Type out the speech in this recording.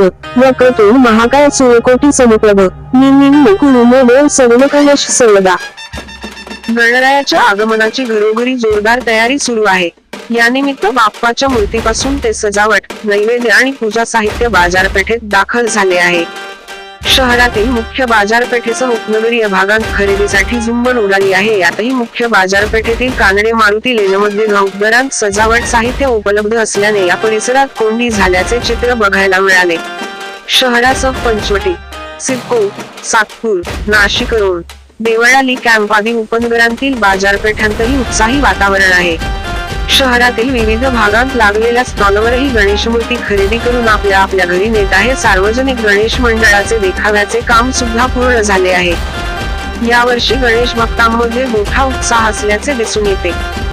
वक्रतुंड महाकाय सूर्यकोटी समप्रभ कुरुमे सर्वदा गणरायाच्या आगमनाची घरोघरी जोरदार तयारी सुरू आहे. यानिमित्त बाप्पाच्या मूर्तीपासून ते सजावट नैवेद्य आणि पूजा साहित्य बाजारपेठेत दाखल झाले आहे. शहरातील मुख्य बाजारपेठेसह उपनगरीय भागात खरेदीसाठी झुंबड उडाली आहे. यातही मुख्य बाजारपेठेतील कानडे मारुती लेनमध्ये घाऊक दरात सजावट साहित्य उपलब्ध असल्याने या परिसरात कोंडी झाल्याचे चित्र बघायला मिळाले. शहरासह पंचवटी सिडको सातपूर नाशिक रोड देवळाली कॅम्प आदी उपनगरांतील बाजारपेठांतही उत्साही वातावरण आहे. शहरातील विविध भागात लागलेल्या स्टॉलवरही गणेश मूर्ती खरेदी करून आपल्या आपल्या घरी नेत आहे. सार्वजनिक गणेश मंडळाचे देखाव्याचे काम सुद्धा पूर्ण झाले आहे. यावर्षी गणेश भक्तांमध्ये मोठा उत्साह असल्याचे दिसून येते.